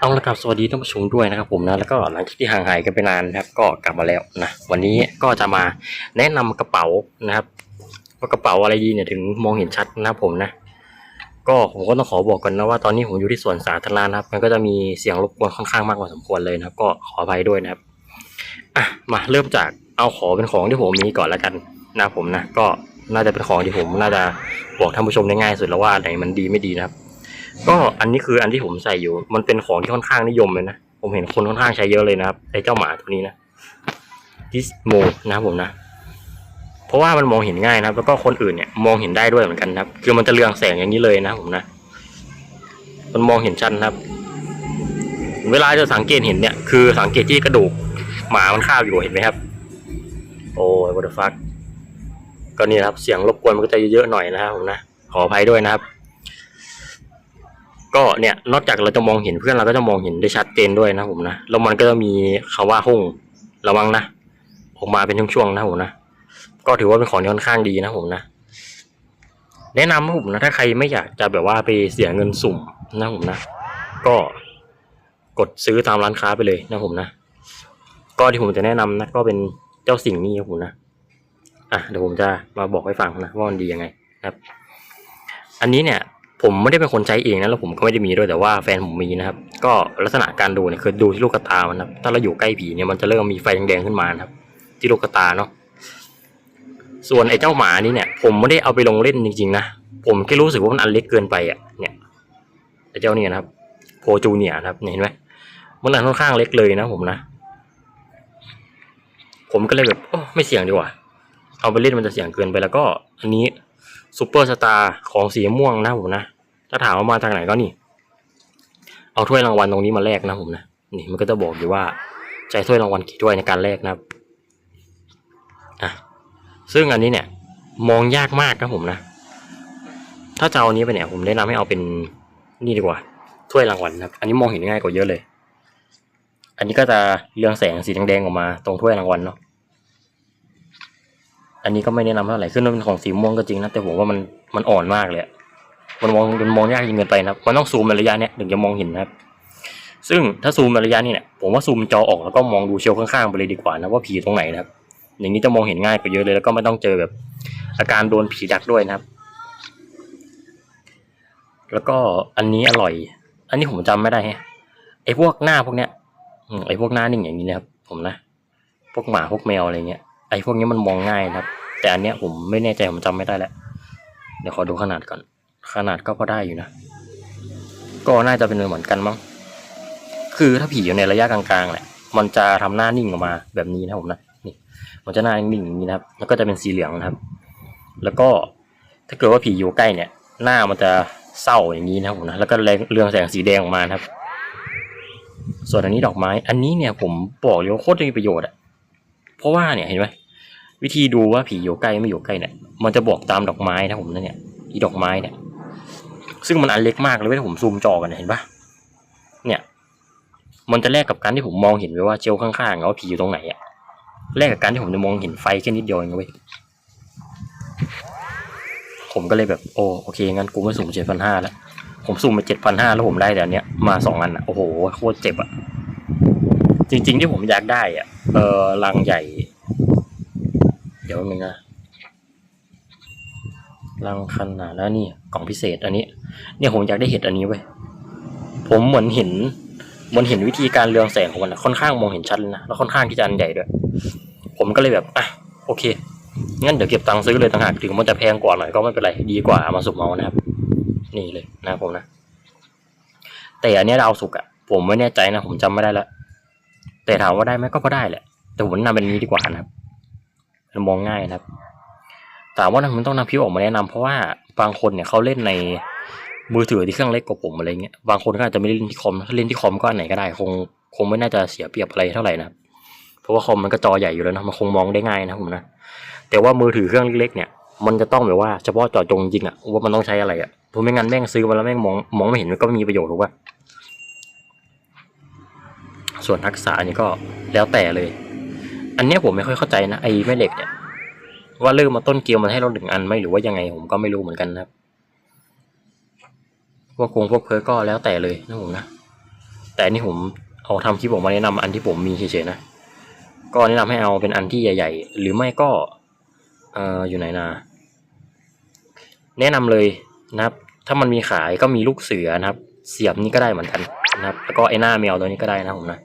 เอาละครับสวัสดีท่านผู้ชมด้วยนะครับผมนะแล้วก็หลังจากที่ห่างหายกันไปนานนะครับ ก็กลับมาแล้วนะวันนี้ก็จะมาแนะนำกระเป๋านะครับ ว่ากระเป๋าอะไรดีเนี่ยถึงมองเห็นชัดนะครับผมนะ ก็ผมก็ต้องขอบอกกันนะว่าตอนนี้ผมอยู่ที่สวนสาธารณะนะครับ มันก็จะมีเสียงรบกวนค่อนข้างมากพอสมควรเลยนะครับ ก็ขออภัยด้วยนะครับอะมาเริ่มจากเอาขอเป็นของที่ผมมีก่อนแล้วกันนะครับผมนะ ก็น่าจะเป็นของที่ผมน่าจะบอกท่านผู้ชมได้ง่ายสุดแล้วว่าไหนมันดีไม่ดีนะครับ ก็อันนี้คืออันที่ผมใส่อยู่ มันเป็นของที่ค่อนข้างนิยมเลยนะ ผมเห็นคนค่อนข้างใช้เยอะเลยนะครับไอ้เจ้าหมาตัวนี้นะดิสโมนะครับผมนะ เพราะว่ามันมองเห็นง่ายนะครับ แล้วก็คนอื่นเนี่ยมองเห็นได้ด้วยเหมือนกันครับ คือมันจะเรืองแสงอย่างนี้เลยนะผมนะ มันมองเห็นชัดนครับ เวลาจะสังเกตเห็นเนี่ย คือสังเกตที่กระดูก หมามันคาบอยู่เห็นไหมครับ โอ้ย what the fuck ก็นี่ครับ เสียงรบกวนมันก็จะเยอะๆหน่อยนะครับผมนะ ขออภัยด้วยนะครับ ก็เนี่ยนอกจากเราจะมองเห็นเพื่อนเราก็จะมองเห็นได้ชัดเจนด้วยนะผมนะแล้วมันก็จะมีคำว่าห้องระวังนะออกมาเป็นช่วงๆนะผมนะก็ถือว่าเป็นของที่ค่อนข้างดีนะผมนะแนะนำนะผมนะถ้าใครไม่อยากจะแบบว่าไปเสียเงินสุ่มนะผมนะ ก็กดซื้อตามร้านค้าไปเลยนะผมนะ ก็ที่ผมจะแนะนำนะก็เป็นเจ้าสิ่งนี้ครับผมนะอะเดี๋ยวผมจะมาบอกให้ฟังนะว่ามันดียังไง ครับ อันนี้เนี่ย ผมไม่ได้เป็นคนใช้เองนะแล้วผมก็ไม่ได้มีด้วยแต่ว่าแฟนผมมีนะครับ ก็ลักษณะการดูเนี่ยคือดูที่ลูกตามันครับถ้าเราอยู่ใกล้ผีเนี่ยมันจะเริ่มมีไฟแดงๆขึ้นมานะครับ ที่ลูกตาเนาะส่วนไอ้เจ้าหมานี่เนี่ย ผมไม่ได้เอาไปลงเล่นจริงๆนะผมแค่รู้สึกว่ามันอันเล็กเกินไปอะเนี่ยไอ้เจ้าเนี่ยนะครับโพจูเนียนะครับเนี่ยเห็นไหมมันอันค่อนข้างเล็กเลยนะผมนะ ผมก็เลยแบบโอ้ไม่เสี่ยงดีกว่า เอาไปเล่นมันจะเสี่ยงเกินไปแล้วก็ อันนี้ ซูเปอร์สตาร์ของสีม่วงนะผมนะถ้าถามว่ามาจากไหนก็นี่ เอาถ้วยรางวัลตรงนี้มาแลกนะผมนะนี่มันก็จะบอกอยู่ว่าใช้ถ้วยรางวัลกี่ถ้วยในการแลกนะครับอะซึ่งอันนี้เนี่ย มองยากมากครับผมนะ ถ้าจะเอาอันนี้ไปเนี่ย ผมแนะนำให้เอาเป็นนี่ดีกว่าถ้วยรางวัลนะครับ อันนี้มองเห็นง่ายกว่าเยอะเลย อันนี้ก็จะเรืองแสงสีแดงๆออกมาตรงถ้วยรางวัลเนาะ อันนี้ก็ไม่แนะนำเท่าไหร่ขึ้นมันเป็นของสีม่วงก็จริงนะแต่ผมว่ามันมันอ่อนมากเลยมันมองมันมองยากจริงเกินไปนะครับมันต้องซูมในระยะเนี้ยถึงจะมองเห็นนะครับ ซึ่งถ้าซูมในระยะนี้เนี่ยผมว่าซูมจอออกแล้วก็มองดูเชลข้างๆไปเลยดีกว่านะว่าผีตรงไหนนะครับ อย่างนี้จะมองเห็นง่ายกว่าเยอะเลยแล้วก็ไม่ต้องเจอแบบ อาการโดนผีดักด้วยนะครับ แล้วก็อันนี้อร่อย อันนี้ผมจำไม่ได้ฮะไอ้พวกหน้าพวกเนี้ยไอ้พวกหน้านิ่งอย่างนี้นะครับ ผมนะ พวกหมาพวกแมวอะไรเงี้ย ไอ้พวกนี้มันมองง่ายนะครับ แต่อันเนี้ยผมไม่แน่ใจผมจำไม่ได้แล้วเดี๋ยวขอดูขนาดก่อน ขนาดก็พอได้อยู่นะ ก็น่าจะเป็นเหมือนกันมั้งคือถ้าผีอยู่ในระยะกลางๆแหละ มันจะทำหน้านิ่งออกมาแบบนี้นะผมนะนี่ มันจะหน้านิ่งอย่างนี้นะครับ แล้วก็จะเป็นสีเหลืองนะครับ แล้วก็ถ้าเกิดว่าผีอยู่ใกล้เนี่ย หน้ามันจะเศร้าอย่างนี้นะครับผมนะแล้วก็เรืองแสงสีแดงออกมาครับ ส่วนอันนี้ดอกไม้ อันนี้เนี่ยผมบอกเลยว่าโคตรมีประโยชน์อะ เพราะว่าเนี่ยเห็นไหมวิธีดูว่าผีอยู่ใกล้ไม่อยู่ใกล้เนี่ยมันจะบอกตามดอกไม้นะผมนะเนี่ยอีดอกไม้เนี่ย ซึ่งมันอันเล็กมากเลยเว้ยผมซูมจอกันเห็นปะเนี่ยมันจะแลกกับการที่ผมมองเห็นไว้ว่าเจลข้างๆว่าผีอยู่ตรงไหนอะแลกกับการที่ผมจะมองเห็นไฟแค่นิดเดียวเองเว้ยผมก็เลยแบบโอ้โอเคงั้นกูไม่สุ่มเจ็ดพันห้าแล้วผมสุ่มไปเจ็ดพันห้าแล้วผมได้แต่อันเนี้ยมาสองอันอะโอ้โหโคตรเจ็บอะจริง ๆ ที่ผมอยากได้อะ เออลังใหญ่ เดี๋ยวนึงนะลังขนาดแล้วนี่กล่องพิเศษอันนี้ เนี่ยผมอยากได้เห็ดอันนี้เว้ยผมเหมือนเห็นมันเห็นวิธีการเรืองแสงของมันอะค่อนข้างมองเห็นชัดเลยนะแล้วค่อนข้างที่จะอันใหญ่ด้วย ผมก็เลยแบบอะโอเคงั้นเดี๋ยวเก็บตังค์ซื้อเลยต่างหากถึงมันจะแพงกว่าหน่อยก็ไม่เป็นไรดีกว่าเอามาสุ่มเอานะครับ นี่เลยนะผมนะ แต่อันนี้ดาวสุกอะผมไม่แน่ใจนะผมจำไม่ได้แล้ว แต่ถามว่าได้ไหมก็พอได้แหละ แต่ผมนนำเป็นนี้ดีกว่านะครับมันมองง่ายนะครับถามว่าทำไมต้องนำพิวออกมาแนะนำเพราะว่าบางคนเนี่ยเขาเล่นในมือถือที่เครื่องเล็กกว่าผมอะไรเงี้ยบางคนก็อาจจะไม่เล่นที่คอมถ้าเล่นที่คอมก็อันไหนก็ได้ คงคงไม่น่าจะเสียเปรียบอะไรเท่าไหร่นะเพราะว่าคอมมันก็จอใหญ่อยู่แล้วนะมันคงมองได้ง่ายนะผมนะแต่ว่ามือถือเครื่องเล็กๆเนี่ยมันจะต้องแบบว่าเฉพาะเจาะจงจริงอะว่ามันต้องใช้อะไรอะเพราะไม่งั้นแม่งซื้อมาแล้วแม่งมองมองไม่เห็นมันก็ไม่มีประโยชน์ถูกปะ ส่วนทักษะนี่ก็แล้วแต่เลย อันนี้ผมไม่ค่อยเข้าใจนะไอ้แม่เหล็กเนี่ยว่าเริ่มมาต้นเกมมันให้เราหนึ่งอันไหมหรือว่ายังไงผมก็ไม่รู้เหมือนกันนะครับพวกคงพวกเพิร์ก็แล้วแต่เลยนะผมนะ แต่อันนี่ผมเอาทำคลิปออกมาแนะนำอันที่ผมมีเฉยๆนะ ก็แนะนำให้เอาเป็นอันที่ใหญ่ ๆ หรือไม่ก็เอ่ออยู่ไหนนะแนะนำเลยนะครับ ถ้ามันมีขายก็มีลูกเสือนะครับ เสียบนี่ก็ได้เหมือนกันนะครับ แล้วก็ไอ้หน้าแมวตัวนี้ก็ได้นะผมนะ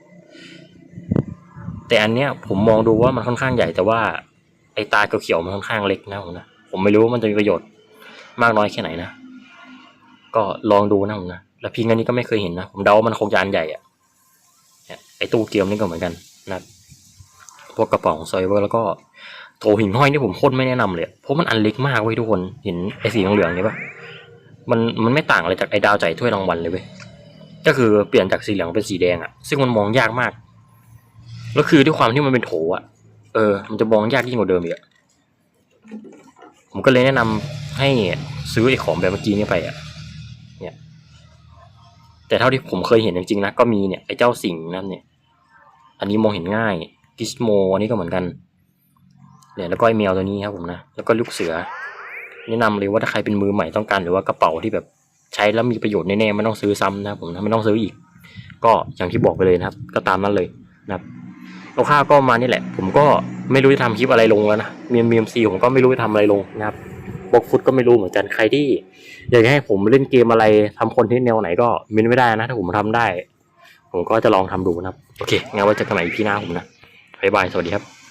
แต่อันเนี้ยผมมองดูว่ามันค่อนข้างใหญ่แต่ว่าไอ้ตาเขียวๆมันค่อนข้างเล็กนะผมนะผมไม่รู้ว่ามันจะมีประโยชน์มากน้อยแค่ไหนนะก็ลองดูนะผมนะแล้วพิงอันนี้ก็ไม่เคยเห็นนะผมเดาว่ามันคงจะอันใหญ่อะเนี่ยไอ้ตู้เกมนี่ก็เหมือนกันนะพวกกระป๋องซอยเวอร์แล้วก็โถหิ่งห้อยนี่ผมโคตรไม่แนะนำเลยเพราะมันอันเล็กมากเว้ยทุกคนเห็นไอ้สีเหลืองๆนี่ปะมันมันไม่ต่างอะไรจากไอ้ดาวใจถ้วยรางวัลเลยเว้ยก็คือเปลี่ยนจากสีเหลืองเป็นสีแดงอะซึ่งมันมองยากมาก แล้วคือด้วยความที่มันเป็นโถอะเออ มันจะมองยากยิ่งกว่าเดิมอีกอะผมก็เลยแนะนำให้ซื้อไอ้ของแบบเมื่อกี้นี่ไปอะเนี่ย แต่เท่าที่ผมเคยเห็นจริงๆนะก็มีเนี่ยไอ้เจ้าสิงนั่นเนี่ย อันนี้มองเห็นง่ายกิสโมอันนี้ก็เหมือนกันเนี่ยแล้วก็ไอ้แมวตัวนี้ครับผมนะแล้วก็ลูกเสือ แนะนำเลยว่าถ้าใครเป็นมือใหม่ต้องการหรือว่ากระเป๋าที่แบบใช้แล้วมีประโยชน์แน่ๆไม่ต้องซื้อซ้ำนะครับผมนะไม่ต้องซื้ออีก ก็อย่างที่บอกไปเลยนะครับ ก็ตามนั้นเลยนะครับ คร่าวๆก็มานี่แหละ ผมก็ไม่รู้จะทำคลิปอะไรลงแล้วนะมีมีมซีผมก็ไม่รู้จะทำอะไรลงนะครับบล็อกฟุตก็ไม่รู้เหมือนกันใครที่อยากจะให้ผมเล่นเกมอะไรทำคอนเทนต์แนวไหนก็มินไม่ได้นะถ้าผมทำได้ ผมก็จะลองทำดูนะครับ โอเคงั้นไว้เจอกันใหม่พี่หน้าผมนะบ๊ายบายสวัสดีครับ